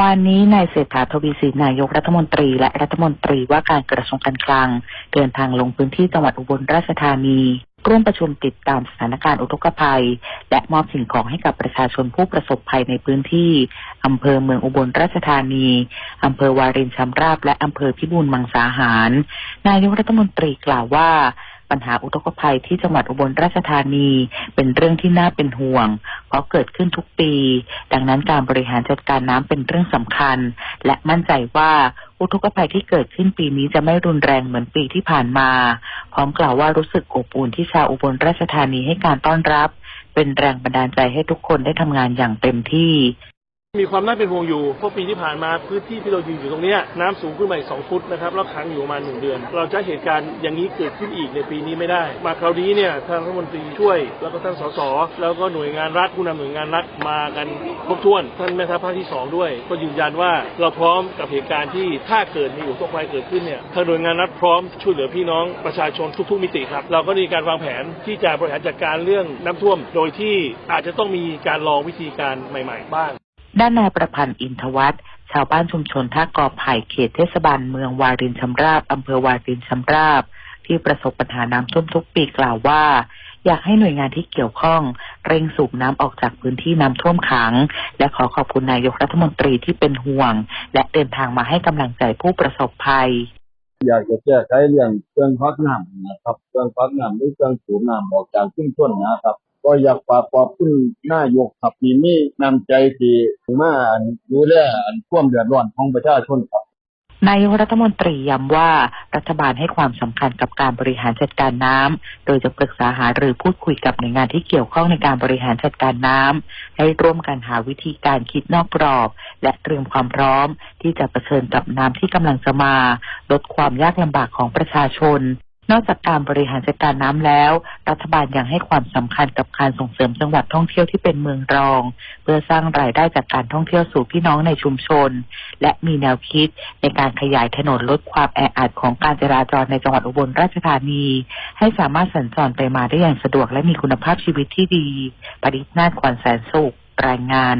วันนี้นายเศรษฐาทวีสินนายกรัฐมนตรีและรัฐมนตรีว่าการกระทรวงการคลัง เดินทางลงพื้นที่จังหวัดอุบลราชธานีร่วมประชุมติดตามสถานการณ์อุทกภัย และมอบสิ่งของให้กับประชาชนผู้ประสบภัยในพื้นที่ อำเภอเมืองอุบลราชธานี อำเภอวารินชำราบ และอำเภอพิบูลมังสาหาร นายกรัฐมนตรีกล่าวว่า ปัญหาอุทกภัยที่จังหวัดอุบลราชธานี เป็นเรื่องที่น่าเป็นห่วง เพราะเกิดขึ้นทุกปี ดังนั้นการบริหารจัดการน้ำเป็นเรื่องสำคัญ และมั่นใจว่าอุทกภัยที่เกิดขึ้นปีนี้จะไม่รุนแรงเหมือนปีที่ผ่านมา พร้อมกล่าวว่ารู้สึกอบอุ่นที่ชาวอุบลราชธานีให้การต้อนรับ เป็นแรงบันดาลใจให้ทุกคนได้ทำงานอย่างเต็มที่ มีความน่าเป็นห่วงอยู่เพราะปีที่ผ่านมาพื้นที่ที่เรายืนอยู่ตรงนี้น้ำสูงขึ้นมาอีกสองฟุตนะครับแล้วขังอยู่ประมาณหนึ่งเดือน เราจะเหตุการณ์อย่างนี้เกิดขึ้นอีกในปีนี้ไม่ได้ มาคราวนี้เนี่ยทางรัฐมนตรีช่วย แล้วก็ท่านสสแล้วก็หน่วยงานรัฐผู้นำหน่วยงานรัฐมากันครบถ้วน ท่านแม่ทัพภาคที่สองด้วย ก็ยืนยันว่าเราพร้อมกับเหตุการณ์ที่ถ้าเกิดมีอุทกภัยเกิดขึ้นเนี่ยทางหน่วยงานรัฐพร้อมช่วยเหลือพี่น้องประชาชนทุก ๆ มิติครับเราก็มีการวางแผนที่จะบริหารจัดการเรื่องน้ำท่วม โดยที่อาจจะต้องมีการลองวิธีการใหม่ ๆ บ้าง ด้านนายประพันธ์อินทวัฒน์ชาวบ้านชุมชนท่ากอไผ่เขตเทศบาลเมืองวารินชำราบอำเภอวารินชำราบ ที่ประสบปัญหาน้ำท่วมทุกปีกล่าวว่า อยากให้หน่วยงานที่เกี่ยวข้อง เร่งสูบน้ำออกจากพื้นที่น้ำท่วมขัง และขอขอบคุณนายกรัฐมนตรีที่เป็นห่วง และเดินทางมาให้กำลังใจผู้ประสบภัย อยากจะแก้ไขเรื่องเครื่องพักน้ำนะครับเครื่องพักน้ำหรือเครื่องสูบน้ำออกจากชุมชนนะครับ ก็อยากฝากขอบคุณนายกครับที่มีน้ำใจที่มาดูแลอันท่วามเดือดร้อนของประชาชนครับนายกรัฐมนตรีย้ำว่ารัฐบาลให้ความสำคัญกับการบริหารจัดการน้ำ โดยจะปรึกษาหารือพูดคุยกับหน่วยงานที่เกี่ยวข้องในการบริหารจัดการน้ำ ให้ร่วมกันหาวิธีการคิดนอกกรอบ และเตรียมความพร้อม ที่จะเผชิญกับน้ำที่กำลังจะมา ลดความยากลำบากของประชาชน นอกจากการบริหารจัดการน้ำแล้ว รัฐบาลยังให้ความสำคัญกับการส่งเสริมจังหวัดท่องเที่ยวที่เป็นเมืองรอง เพื่อสร้างรายได้จากการท่องเที่ยวสู่พี่น้องในชุมชน และมีแนวคิดในการขยายถนนลดความแออัดของการจราจรในจังหวัดอุบลราชธานี ให้สามารถสัญจรไปมาได้อย่างสะดวกและมีคุณภาพชีวิตที่ดี ปริศนาถขวัญแสนสุขรายงาน